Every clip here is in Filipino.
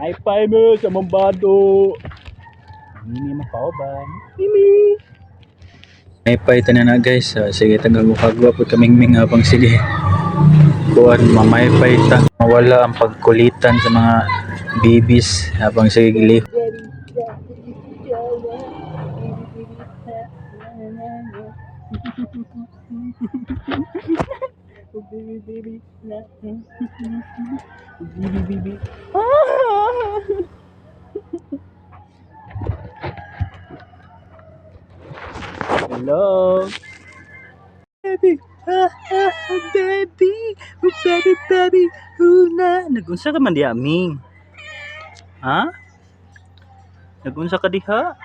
Ay pay mo sa mambado. Mimi mapauban. Mimi. Ay pay tanan na guys. Ah, sige tagagukagwa po kaming ming habang sige. Kuan mamay pay ta. Mawala ang pagkulitan sa mga babies habang sige gili. Baby, baby, baby, baby. Hello. Baby, ah, ah, baby, oh, baby, baby, oh, na. Nagunsa ka man di aming. Ha? Nagunsa ka diha?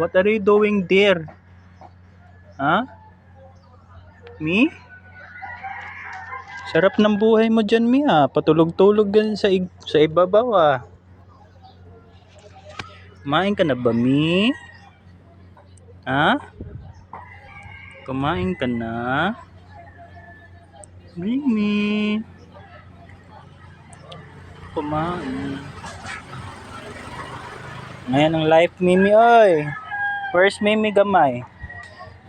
What are you doing there? Ha? Mi? Sarap ng buhay mo dyan, Mi. Patulog-tulog gan sa, sa ibabaw, ah. Kumain ka na ba, Mi? Ha? Kumain ka na? Mimi. Kumain. Ngayon ang life, Mimi, oy. First, Mimi gamay.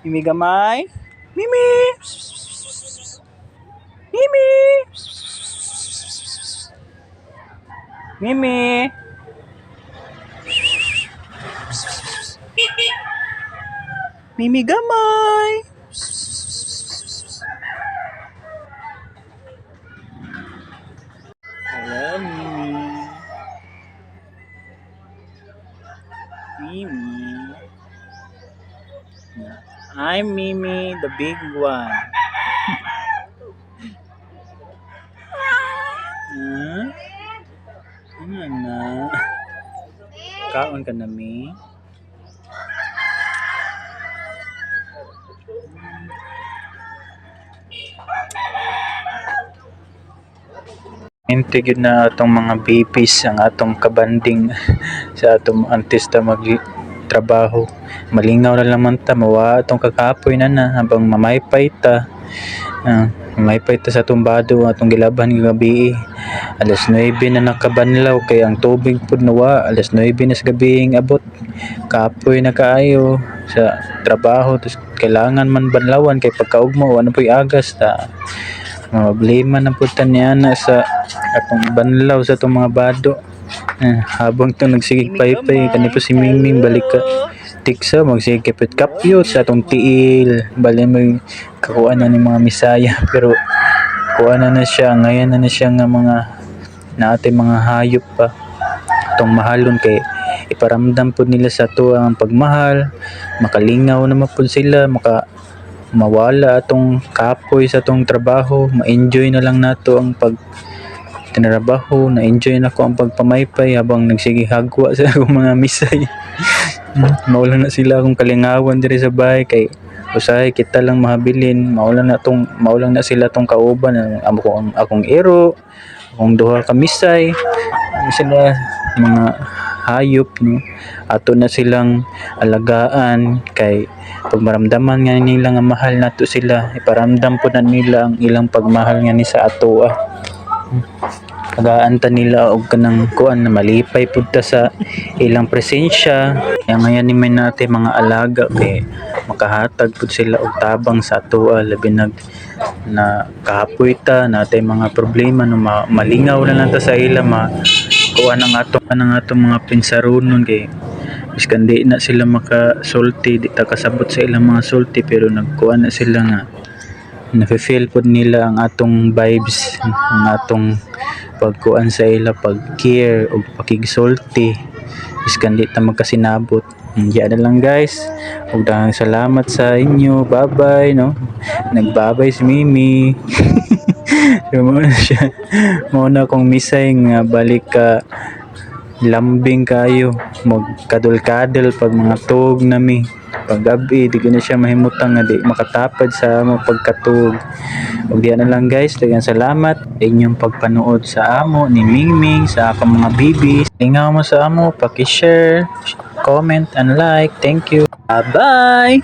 Mimi gamay. Mimi! Mimi! Mimi! Mimi gamay! Hello, Mimi. Mimi. I'm Mimi, the big one. Hmm? Ano na? Kaon ka na, Mi? Inti gyud na atong mga babies ang atong kabanding sa atong artista mag trabaho. Malingaw na lang ta mawa atong kakapoy na na habang mamaypay ta. Ah, mamaypay ta sa tumbado atong gilaban nga gabi. Alas 9 na nakabanlaw kay ang tubig pud nawa alas 9 na sa gabi abot. Kapoy na kaayo sa trabaho tus kailangan man banlawan kay pagkaugmo ano po'y agas ta problema na putan niya na sa atong banlaw sa itong mga bado. Eh, habang ito nagsigig paypay, kani po si Mingming balik ka tiksa, magsigig kapit kapyot sa atong tiil. Bali mo kakuha na ni mga misaya. Pero kuha na na siya, ngayon na na siya nga mga natin mga hayop pa. Itong mahalon kay iparamdam po nila sa to ang pagmahal, makalingaw naman po sila, maka mawala atong kapoy sa atong trabaho, ma-enjoy na lang nato ang pag tinrabaho, na-enjoy na ko ang pagpamaypay habang nagsige hagwa sa akong mga misay. Mawala na sila akong kalingawan diri sa bahay kay usahay kita lang mahabilin, mawala na tong mawala na sila tong kauban. Ang akong akong ero, akong duha ka misay, ang sila mga hayop no? Ato na silang alagaan kay pag maramdaman nga nila nga mahal nato sila iparamdam po na nila ang ilang pagmahal nga ni sa ato ah. Pagaanta nila og kanang kuan na malipay pud ta sa ilang presensya. Kaya ngayon ni may natin mga alaga kay makahatag pud sila og tabang sa ato ah, labi nag na kahapoy ta natay mga problema no? Ma- malingaw na lang ta sa ila ma kuha ng atong ang atong mga pinsarunon kay biskan di na sila makasulti di ta kasabot sa ilang mga sulti pero nagkuha na sila nga nafe-feel pod nila ang atong vibes ang atong pagkuan sa ila pag care o pakigsulti biskan di ta magkasinabot Diyan na lang guys. Ug daghang salamat sa inyo. Bye-bye no. Nagbabay si Mimi. na siya. Mo na kong misay nga balik ka lambing kayo magkadul-kadul pag mga tuog nami pag gabi di ko na siya mahimutang nga di makatapad sa amo pagkatuog ug diyan na lang guys daghang salamat sa inyong pagpanood sa amo ni Mingming sa akong mga babies lingaw mo sa amo paki-share comment and like. Thank you. Bye bye